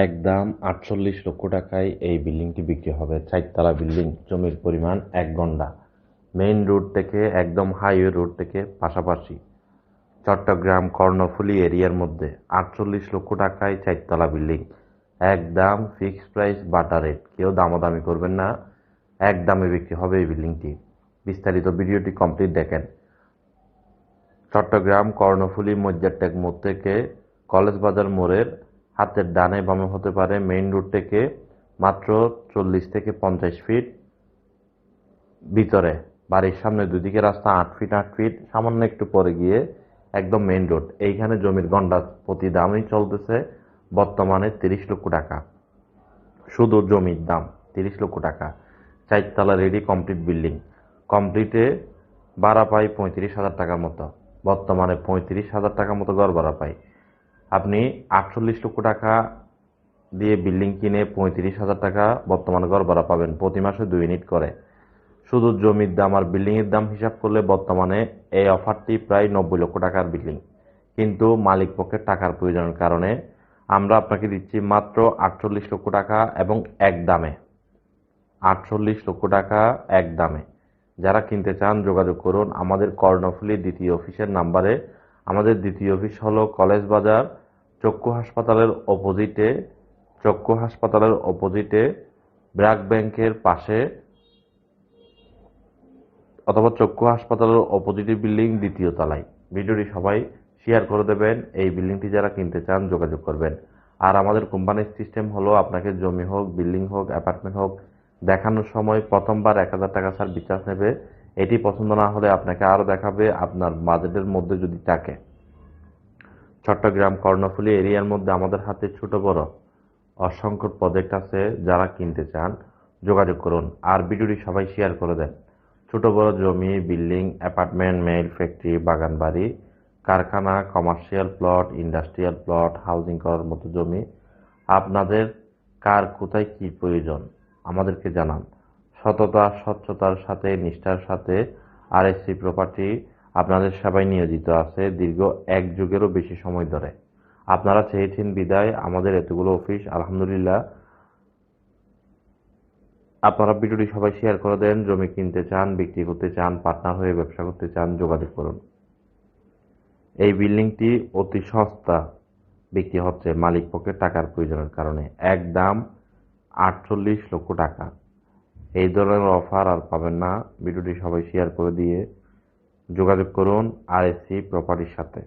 একদম আটচল্লিশ লক্ষ টাকায় এই বিল্ডিংটি বিক্রি হবে। চারতলা বিল্ডিং, জমির পরিমাণ এক গন্ডা। মেইন রোড থেকে একদম হাইওয়ে রোড থেকে পাশাপাশি চট্টগ্রাম কর্ণফুলী এরিয়ার মধ্যে আটচল্লিশ লক্ষ টাকায় চারতলা বিল্ডিং। এক দাম ফিক্সড প্রাইস বাটা রেট। কেউ দামাদামি করবেন না, এক দামে বিক্রি হবে এই বিল্ডিংটি। বিস্তারিত ভিডিওটি কমপ্লিট দেখেন। চট্টগ্রাম কর্ণফুলী মজ্জারটেক মোড় থেকে কলেজ বাজার মোড়ের হাতের ডানে বামে হতে পারে মেইন রোড থেকে মাত্র চল্লিশ থেকে পঞ্চাশ ফিট ভিতরে। বাড়ির সামনে দুদিকে রাস্তা, আট ফিট আট ফিট সামান্য একটু পরে গিয়ে একদম মেইন রোড এইখানে জমির গন্ডা প্রতি দামই চলতেছে বর্তমানে তিরিশ লক্ষ টাকা। শুধু জমির দাম, তিরিশ লক্ষ টাকা। চারতলা রেডি কমপ্লিট বিল্ডিং কমপ্লিটে ভাড়া পাই পঁয়ত্রিশ হাজার টাকার মতো। বর্তমানে পঁয়ত্রিশ হাজার টাকার মতো গড় ভাড়া পাই। আপনি আটচল্লিশ লক্ষ টাকা দিয়ে বিল্ডিং কিনে পঁয়ত্রিশ হাজার টাকা বর্তমানে ঘর ভাড়া পাবেন। প্রতি মাসে দুই ইউনিট করে। শুধু জমির দাম আর বিল্ডিংয়ের দাম হিসাব করলে বর্তমানে এই অফারটি প্রায় নব্বই লক্ষ টাকার বিল্ডিং কিন্তু মালিক পক্ষের টাকার প্রয়োজনের কারণে আমরা আপনাকে দিচ্ছি মাত্র আটচল্লিশ লক্ষ টাকা এবং এক দামে। আটচল্লিশ লক্ষ টাকা এক দামে। যারা কিনতে চান যোগাযোগ করুন। আমাদের কর্ণফুলী দ্বিতীয় অফিসের নাম্বারে আমাদের দ্বিতীয় অফিস হলো কলেজ বাজার চক্ষু হাসপাতালের অপোজিটে, চক্ষু হাসপাতালের অপোজিটে, ব্র্যাক ব্যাংকের পাশে অথবা চক্ষু হাসপাতালের অপোজিটে বিল্ডিং দ্বিতীয় তলায়। ভিডিওটি সবাই শেয়ার করে দেবেন, এই বিল্ডিংটি যারা কিনতে চান যোগাযোগ করবেন। আর আমাদের কোম্পানির সিস্টেম হলো আপনাকে জমি হোক, বিল্ডিং হোক, অ্যাপার্টমেন্ট হোক, দেখানোর সময় প্রথমবার এক হাজার টাকা স্যার বিচার নেবে। এটি পছন্দ না হলে আপনাকে আরও দেখাবে, আপনার বাজেটের মধ্যে যদি থাকে। চট্টগ্রাম কর্ণফুলী এরিয়ার মধ্যে আমাদের হাতে ছোট বড় অসংখ্য প্রজেক্ট আছে যারা কিনতে চান, যোগাযোগ করুন আর ভিডিওটি সবাই শেয়ার করে দেন। ছোট বড় জমি বিল্ডিং অ্যাপার্টমেন্ট মেইল ফ্যাক্টরি বাগান বাড়ি, কারখানা commercial plot industrial plot housing করার মতো জমি। আপনাদের কার কোথায় কি প্রয়োজন আমাদেরকে জানান। সততা, স্বচ্ছতার সাথে, নিষ্ঠার সাথে, আর আরএসসি প্রপার্টি আপনাদের সেবায় নিয়োজিত আছে দীর্ঘ এক যুগেরও বেশি সময় ধরে। আপনারা চেয়েছেন বিদায়, আমাদের এতগুলো অফিস, আলহামদুলিল্লাহ। আপনারা ভিডিওটি সবাই শেয়ার করে দেন, জমি কিনতে চান, বিক্রি করতে চান, পার্টনার হয়ে ব্যবসা করতে চান, যোগাযোগ করুন। এই বিল্ডিংটি অতি সস্তা। বিক্রি হচ্ছে মালিক পক্ষের টাকার প্রয়োজনের কারণে। এক দাম আটচল্লিশ লক্ষ টাকা। এই ধরনের অফার আর পাবেন না। ভিডিওটি সবাই শেয়ার করে দিয়ে যোগাযোগ করুন আরএসসি প্রপার্টির সাথে।